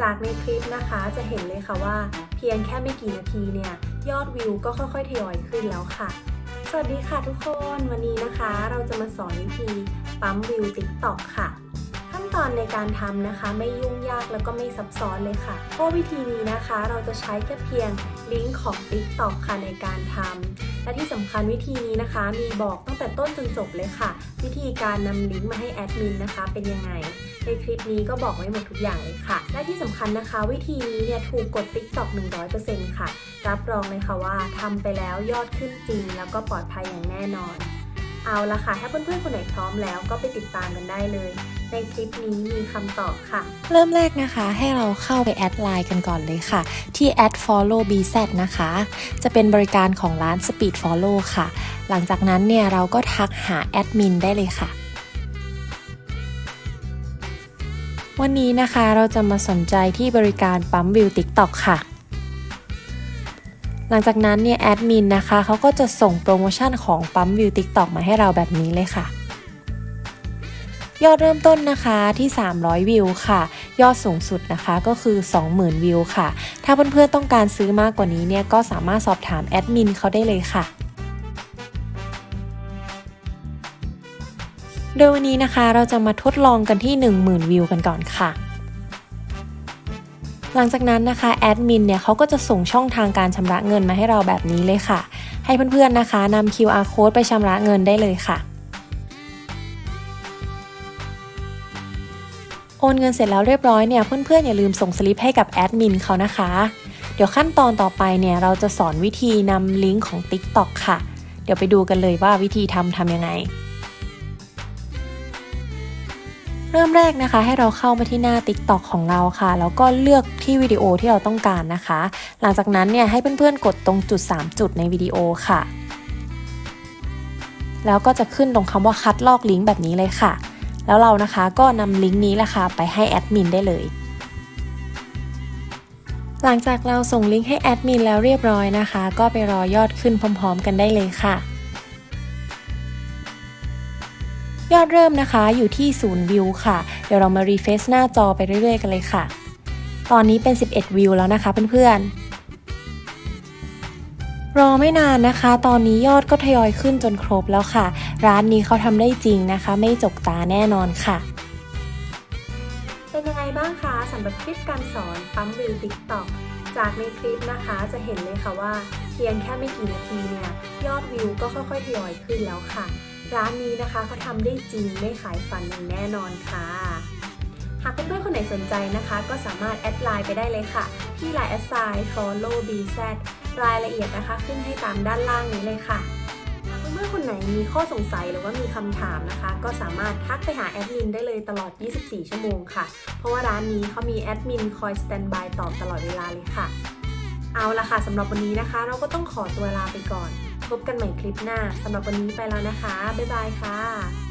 จากในคลิปนะคะจะเห็นเลยค่ะว่า เพียงแค่ไม่กี่นาทีเนี่ยยอดวิวก็ค่อยๆทยอยขึ้นแล้วค่ะ สวัสดีค่ะทุกคนวันนี้นะคะ เราจะมาสอนวิธีปั๊มวิว TikTok ค่ะ ขั้นตอนในการทำนะคะ ไม่ยุ่งยากแล้วก็ไม่ซับซ้อนเลยค่ะเพราะวิธีนี้นะคะเราจะใช้แค่เพียงลิงก์ของ TikTok ค่ะในการทำและที่สำคัญวิธีนี้นะคะ มีบอกตั้งแต่ต้นจนจบเลยค่ะ วิธีการนำลิงก์มาให้แอดมินนะคะเป็นยังไง ในคลิปนี้ก็บอกไว้หมดทุกอย่างเลยค่ะ และที่สำคัญนะคะ วิธีนี้เนี่ยถูกกด TikTok 100%ค่ะ รับรองเลยค่ะว่าทำไปแล้วยอดขึ้นจริง แล้วก็ปลอดภัยอย่างแน่นอน เอาละค่ะ ถ้าเพื่อนๆคนไหนพร้อมแล้วก็ไปติดตามกันได้เลยในคลิปนี้มีคำตอบค่ะ เริ่มแรกนะคะให้เราเข้าไปแอดไลน์กันก่อนเลยค่ะ ที่ add follow bz นะคะ จะเป็นบริการของร้าน speed follow ค่ะ หลังจากนั้นเนี่ยเราก็ทักหาแอดมินได้เลยค่ะ วันนี้นะคะเราจะมาสนใจที่บริการปั๊มวิว TikTok ค่ะ หลังจากนั้นเนี่ยแอดมินนะคะเขาก็จะส่งโปรโมชั่นของปั๊มวิว TikTok มาให้เราแบบนี้เลยค่ะ ยอดเริ่มต้นนะคะที่ 300 วิวค่ะ ยอดสูงสุดนะคะก็คือ 20,000 วิวค่ะ ถ้าเพื่อนๆต้องการซื้อมากกว่านี้เนี่ยก็สามารถสอบถามแอดมินเขาได้เลยค่ะ โดยวันนี้นะคะเราจะมาทดลองกันที่ 10,000 วิวกันก่อนค่ะ หลังจากนั้นนะคะแอดมินเนี่ยเขาก็จะส่งช่องทางการชำระเงินมาให้เราแบบนี้เลยค่ะ ให้เพื่อนๆนะคะนำ QR code ไปชำระเงินได้เลยค่ะ โอนเงินเสร็จแล้วเรียบร้อยเนี่ยเพื่อนๆอย่าลืมส่งสลิปให้กับแอดมินเขานะคะ เดี๋ยวขั้นตอนต่อไปเนี่ยเราจะสอนวิธีนำลิงก์ของ TikTok ค่ะ เดี๋ยวไปดูกันเลยว่าวิธีทำทำยังไง เริ่มแรกนะคะ ให้เราเข้ามาที่หน้า TikTok ของเราค่ะ แล้วก็เลือกที่วิดีโอที่เราต้องการนะคะ หลังจากนั้นเนี่ยให้เพื่อนๆกดตรงจุด 3 จุดในวิดีโอค่ะ แล้วก็จะขึ้นตรงคำว่าคัดลอกลิงก์แบบนี้เลยค่ะ แล้วเรานะคะก็นำลิงก์นี้แหละค่ะไปให้แอดมินได้เลยหลังจากเราส่งลิงก์ให้แอดมินแล้วเรียบร้อยนะคะ ก็ไปรอยอดขึ้นพร้อม ๆ กันได้เลยค่ะ ยอดเริ่มนะคะอยู่ที่0วิวค่ะ เดี๋ยวเรามารีเฟซหน้าจอไปเรื่อยๆ กันเลยค่ะ ตอนนี้เป็น 11 วิวแล้วนะคะเพื่อนๆ รอไม่นานนะคะ ตอนนี้ยอดก็ทยอยขึ้นจนครบแล้วค่ะ ร้านนี้เขาทำได้จริงนะคะ ไม่จกตาแน่นอนค่ะ เป็นยังไงบ้างคะสำหรับคลิปการสอนปั๊มวิว TikTok จากในคลิปนะคะจะเห็นเลยค่ะว่า เพียงแค่ไม่กี่นาทีเนี่ยยอดวิวก็ค่อยๆทยอยขึ้นแล้วค่ะ ร้านนี้นะคะเขาทำได้จริงไม่ขายฝันอย่างแน่นอนค่ะ หากเพื่อนๆคนไหนสนใจนะคะ ก็สามารถแอดไลน์ไปได้เลยค่ะ ที่ Line แอดไซน์ follow bz รายละเอียดนะคะขึ้นให้ตามด้านล่างนี้เลยค่ะหากเพื่อนๆคนไหนมีข้อสงสัยหรือว่ามีคำถามนะคะ ก็สามารถทักไปหาแอดมินได้เลยตลอด 24 ชั่วโมงค่ะ เพราะว่าร้านนี้เขามีแอดมินคอยสแตนบายตอบตลอดเวลาเลยค่ะ เอาละค่ะสำหรับวันนี้นะคะ เราก็ต้องขอตัวลาไปก่อน พบกันใหม่คลิปหน้าสำหรับวันนี้ไปแล้วนะคะ บ๊ายบายค่ะ